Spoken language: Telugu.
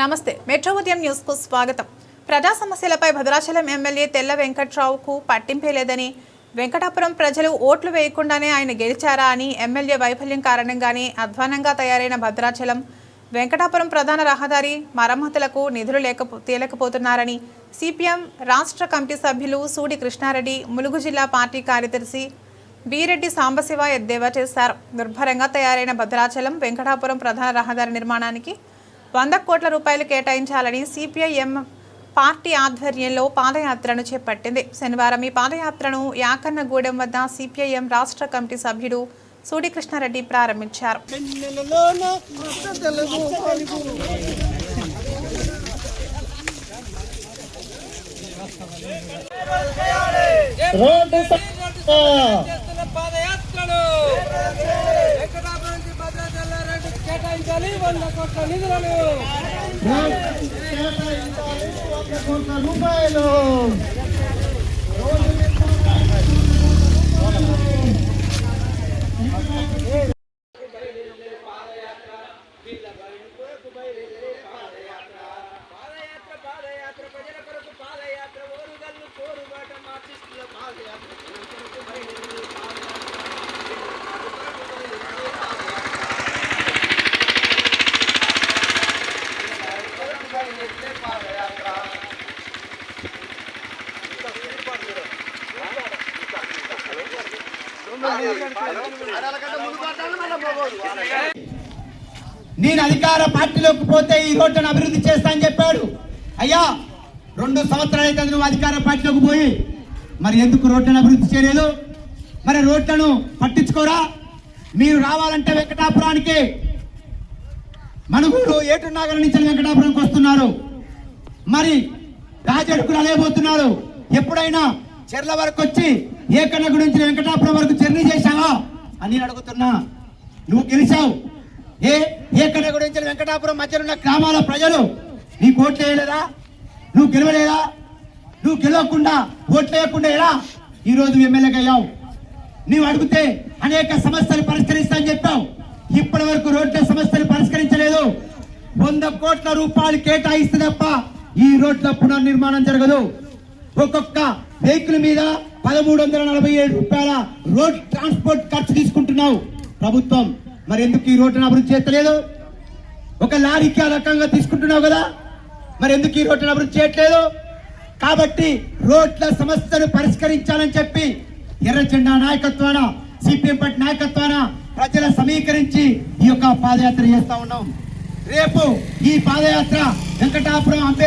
నమస్తే మెట్రో ఉదయం న్యూస్కు స్వాగతం. ప్రజా సమస్యలపై భద్రాచలం ఎమ్మెల్యే తెల్ల వెంకట్రావుకు పట్టింపే లేదని వెంకటాపురం ప్రజలు ఓట్లు వేయకుండానే ఆయన గెలిచారా అని ఎమ్మెల్యే వైఫల్యం కారణంగానే అధ్వానంగా తయారైన భద్రాచలం వెంకటాపురం ప్రధాన రహదారి మరమ్మతులకు నిధులు లేకపో తేలకపోతున్నారని సిపిఎం రాష్ట్ర కమిటీ సభ్యులు సూడి కృష్ణారెడ్డి ములుగు జిల్లా పార్టీ కార్యదర్శి బీరెడ్డి సాంబశివ ఎద్దేవా చేశారు. దుర్భరంగా తయారైన భద్రాచలం వెంకటాపురం ప్రధాన రహదారి నిర్మాణానికి వంద కోట్ల రూపాయలు కేటాయించాలని సిపిఐఎం పార్టీ ఆధ్వర్యంలో పాదయాత్రను చేపట్టింది శనివారం ఈ పాదయాత్రను యాకన్నగూడెం వద్ద సిపిఐఎం రాష్ట్ర కమిటీ సభ్యుడు సూడి కృష్ణారెడ్డి ప్రారంభించారు. రోడ్డు కేటాయించాలి వంద కోట్ల నిధులను. వంద కోట్ల రూపాయలు. పాదయాత్ర పాదయాత్ర ప్రజల కొరకు పాదయాత్ర ఓరుగల్లు కోరుబాట మార్చిస్తున్న పాదయాత్ర జనం కొరకు బయలుదేరి పాదయాత్ర. నేను అధికార పార్టీలోకి పోతే ఈ రోడ్డును అభివృద్ధి చేస్తా అని చెప్పాడు. అయ్యా రెండు సంవత్సరాలు అయితే నువ్వు అధికార పార్టీలోకి పోయి మరి ఎందుకు రోడ్లను అభివృద్ధి చేయలేదు? మరి రోడ్లను పట్టించుకోరా? మీరు రావాలంటే వెంకటాపురానికి మనుగూరు ఏటునాగర్ నుంచి వెంకటాపురంకి వస్తున్నారు. మరి రాజడుకులు అలేబోతున్నారు ఎప్పుడైనా చెర్ల వరకు వచ్చి ఏకన్న గురించి వెంకటాపురం వరకు జర్నీ చేశావా? అని నేను అడుగుతున్నా. నువ్వు గెలిచావు. ఏ ఏకన్న గురించి వెంకటాపురం మధ్యలో ఉన్న గ్రామాల ప్రజలు నీ ఓట్లు వేయలేదా? నువ్వు గెలవలేదా? నువ్వు గెలవకుండా ఓట్లు వేయకుండా ఎలా? ఈరోజు ఎమ్మెల్యేగా అయ్యావు. నువ్వు అడిగితే అనేక సమస్యలు పరిష్కరిస్తా అని చెప్పావు. ఇప్పటి వరకు రోడ్ల సమస్యలు వంద కోట్ల రూపాయలు కేటాయిస్తే తప్ప ఈ రోడ్ల పునర్నిర్మాణం జరగదు. ఒక్కొక్క వెహికల్ మీద పదమూడు వందల నలభై ఏడు రూపాయల రోడ్ ట్రాన్స్పోర్ట్ ఖర్చు తీసుకుంటున్నావు ప్రభుత్వం. మరి ఎందుకు ఈ రోడ్డును అభివృద్ధి చేయట్లేదు? ఒక లారీకి ఆ రకంగా తీసుకుంటున్నావు కదా? మరి ఎందుకు ఈ రోడ్డును అభివృద్ధి చేయట్లేదు? కాబట్టి రోడ్ల సమస్యను పరిష్కరించాలని చెప్పి ఎర్ర జెండా నాయకత్వాన సిపిఎం పార్టీ నాయకత్వాన ప్రజల సమీకరించి ఈ యొక్క పాదయాత్ర చేస్తా ఉన్నాం. రేపు ఈ పాదయాత్ర వెంకటాపురం అంబేద్కర్